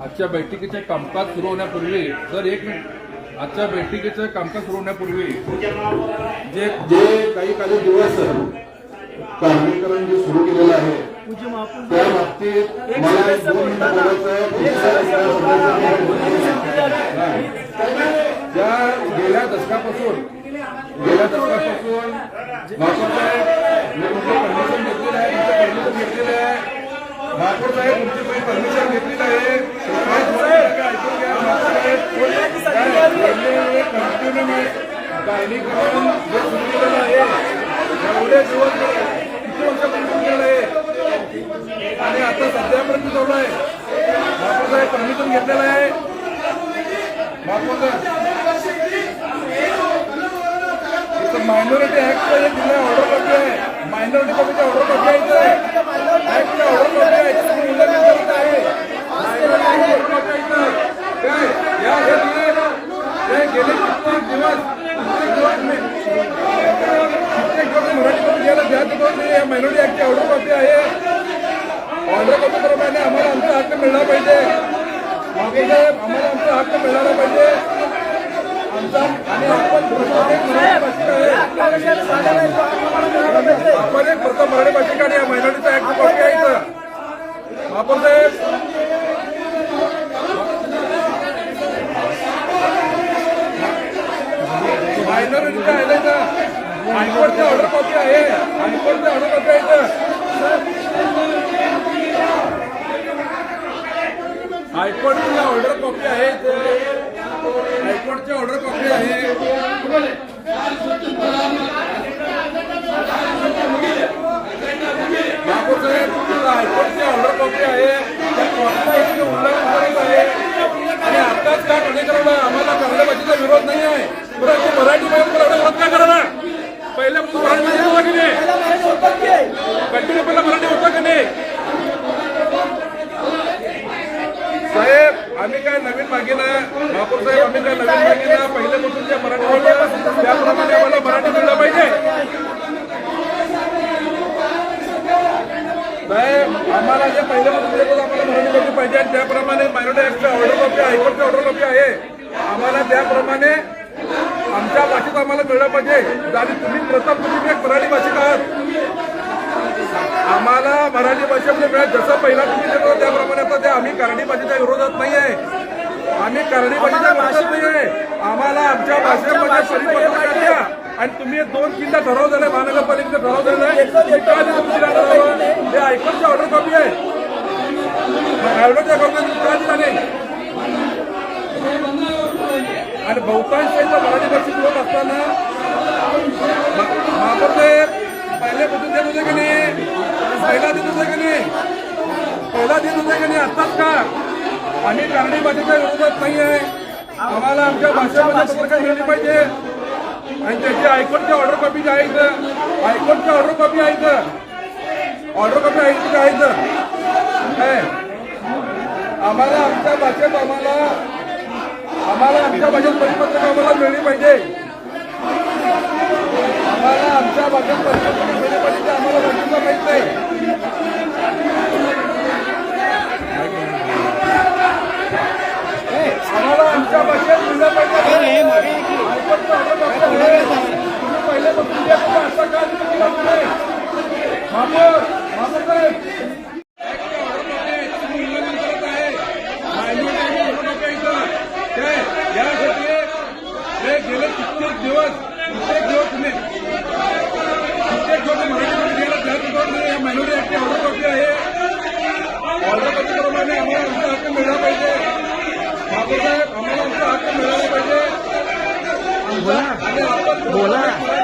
आजच्या बैठकीचे कामकाज सुरू होण्यापूर्वी सर एक मिनिट आजच्या बैठकीचं कामकाज सुरू होण्यापूर्वी जे जे काही काही दिवस कार्मिकांनी जे सुरू केलेलं आहे त्या बाबतीत मला एक दोन मिनिटं बोलायचं ज्या गेल्या दशकापासून गेल्या दशकापासून महापौर साहेब मी तुमचं परमिशन घेतलेलं आहे तुमचं परमिशन घेतलेलं आहे महापौर साहेब तुमची काही परमिशन घेतलेली आहे काय तुम्हाला काय ऐकून घ्या महापौर साहेब काय पहिले गायनीकरण जे सुरू केलेलं आहे. एवढे दिवस किती वर्षापासून केलेलं आहे आणि आता सध्यापर्यंत चालू आहे महापौर साहेब परमिशन घेतलेलं आहे. महापौर साहेब मायनॉरिटी ऍक्ट एक ऑर्डर करते आहे. मायनॉरिटी कमिटी ऑर्डर कॉपी आहे इथं. ऑर्डर आहे आहे मायनॉरिटी ऍक्टची ऑर्डर कॉपी आहे ऑर्डर कॉपी प्रमाणे आम्हाला आमचा हक्क मिळाला पाहिजे. आम्हाला आमचा हक्क मिळाला पाहिजे आमचा आणि आपण प्रत्येक मराठी भाषिक आहे आपण एक प्रथम मराठी भाषिक आणि या मायनॉरिटीचा ऍक्ट कॉपी आहे इथं महापौर साहेब काय आहे इथं हायकोर्टची ऑर्डर कॉपी आहे. हायकोर्टची ऑर्डर कॉपी आहे इथं. हायकोर्टची ऑर्डर कॉपी आहे इथं हायकोर्टची ऑर्डर कॉपी आहे महापौर साहेब इथं हायकोर्टची ऑर्डर कॉपी आहे त्या कॉपीचं उल्लंघन करत आहे आणि आताच का कमी करायला आम्हाला कन्नड भाषेचा विरोध नाही आहे परंतु मराठी मध्ये एवढा विरोध का करायला पहिल्यापासून मराठी होता की नाही कंटिन्यू मराठी होता की नाही? साहेब आम्ही काय नवीन मागिना महापौर साहेब आम्ही काय नवीन मागिना पहिल्यापासून जे मराठी त्याप्रमाणे आम्हाला मराठी मिळलं पाहिजे. साहेब आम्हाला जे पहिल्यापासून आम्हाला मराठी कॉपी पाहिजे आणि त्याप्रमाणे मायनॉरिटी ऍक्टच्या ऑर्डर कॉपी हायकोर्टच्या ऑर्डर कॉपी आहे. आम्हाला त्याप्रमाणे आमच्या भाषेत आम्हाला मिळलं पाहिजे. आणि तुम्ही प्रथम तुम्ही एक मराठी भाषिक आहात. आम्हाला मराठी भाषेमध्ये मिळत जसं पहिला तुम्ही देत होता त्याप्रमाणे आता ते आम्ही कराडी भाषेच्या विरोधात नाही आहे. आम्ही कराडी भाषेच्या विरोधात नाही आहे. आम्हाला आमच्या भाषेमध्ये द्या आणि तुम्ही दोन किल्ला ठरवलेलं आहे महानगरपालिकेचं काय ठरवलं? हे हायकोर्टची ऑर्डर कॉपी आहे. कॉपी नाही आणि बहुतांश मराठी भाषिक लोक असताना महापौर साहेब पहिल्यापासून देत होते की नाही? पहिला देत होते की नाही? पहिला देत होते की नाही आत्ताच का? आम्ही कारणी भाषेच्या विरोधात नाही आहे आम्हाला आमच्या भाषेमध्ये पत्रकार मिळली पाहिजे. आणि त्याची हायकोर्टची ऑर्डर कॉपी जी आहे इथं ऑर्डर कॉपी आहे ऑर्डर कॉपी आहे इथं? आहे काय आम्हाला आमच्या भाषेत आम्हाला आम्हाला आमच्या भाषेत परिपत्रक आम्हाला मिळली पाहिजे. आम्हाला आमच्या भाषेत परिपत्रक मिळली पाहिजे ते आम्हाला भाषेचं माहीत नाही आम्हाला आमच्या भाषेत मिळलं पाहिजे हायकोर्टचं ऑर्डर कॉपी आहे. तुम्ही पहिल्यापासून देत होता, आता का तुम्ही देत नाही? महापौर महापौर साहेब यासाठी हे गेले कित्येक दिवस कित्येक दिवस तुम्ही कित्येक दिवस या मायनॉरिटी ऍक्टची ऑर्डर कॉपी आहे. ऑर्डर कॉपीप्रमाणे आम्हाला आमचा हक्क मिळाला पाहिजे. महापौर साहेब आम्हाला आमचा हक्क मिळाला पाहिजे. आणि आपण बोला.